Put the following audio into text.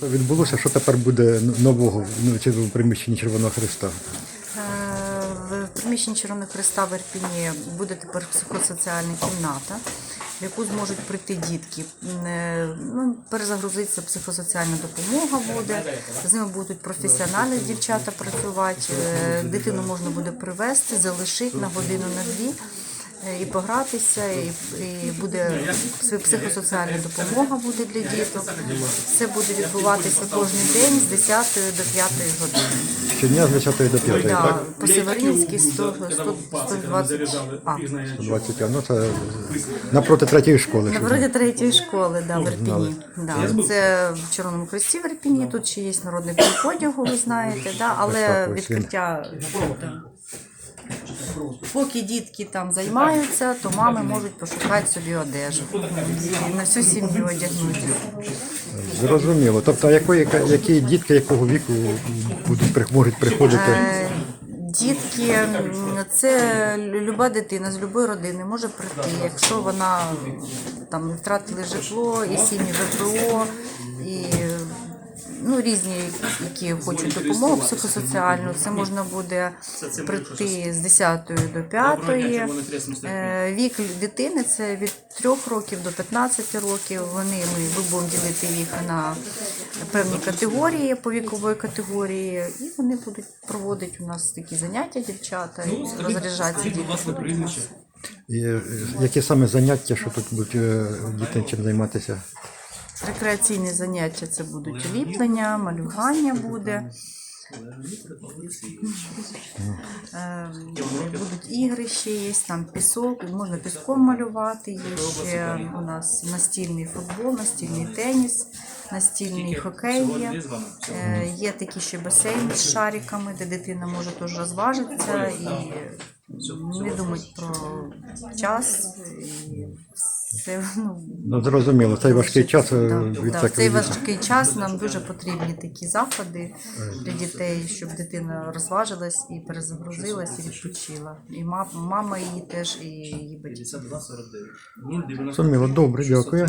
Це відбулося, що тепер буде нового ну, в приміщенні Червоного Христа. Е, В приміщенні Червоного Христа в Ірпіні буде тепер психосоціальна кімната, в яку зможуть прийти дітки. Е, Ну, перезагрузитися психосоціальна допомога буде. З ними будуть професіональні дівчата працювати. Е, Дитину можна буде привезти, залишити на годину на дві. І погратися, і, і буде психосоціальна допомога буде для діток. Це буде відбуватися кожен день з 10 до 5 години. Щодня з 10 до 5, Да, так? по Северинській 100, 100, 120, а, 20, ну це напроти третьої школи. напроти третьої школи, да, в. Ірпіні. Да. Це в Чорному Хресті в Ірпіні, тут ще є народний одягу, ви знаєте, да, але відкриття... да. Поки дітки там займаються, то мами можуть пошукати собі одежу. І на всю сім'ю одягнути. Зрозуміло. Тобто, а якої, які дітки якого віку будуть при- можуть приходити? Е, Дітки, м, це люба дитина з будь-якої родини може прийти, якщо вона там втратили житло, і сім'ї ВПО, ну, різні, які хочуть допомогу психосоціальну. Це можна буде прийти з 10 до 5. Е, Вік дитини це від 3 років до 15 років. Вони ми, ми будемо ділити їх на певні категорії по вікової категорії, і вони будуть проводити у нас такі заняття, дівчата, і розряджатися діти е, які саме заняття, що тут будуть е, діти чим займатися? Рекреаційні заняття це будуть ліплення, малювання буде. Е, Будуть ігри ще є, там пісок, можна піском малювати. Є ще у нас настільний футбол, настільний теніс, настільний хокей є. Е, Є такі ще басейни з шариками, де дитина може теж розважитися і не думати про час. І все, ну, Ну, зрозуміло, цей важкий час е, Да, від да, в цей важкий час нам дуже потрібні такі заходи для дітей, щоб дитина розважилась і перезагрузилась і відпочила. І ма- мама її теж, і її батьки. 52,49. 0,90. Зрозуміло, добре, дякую.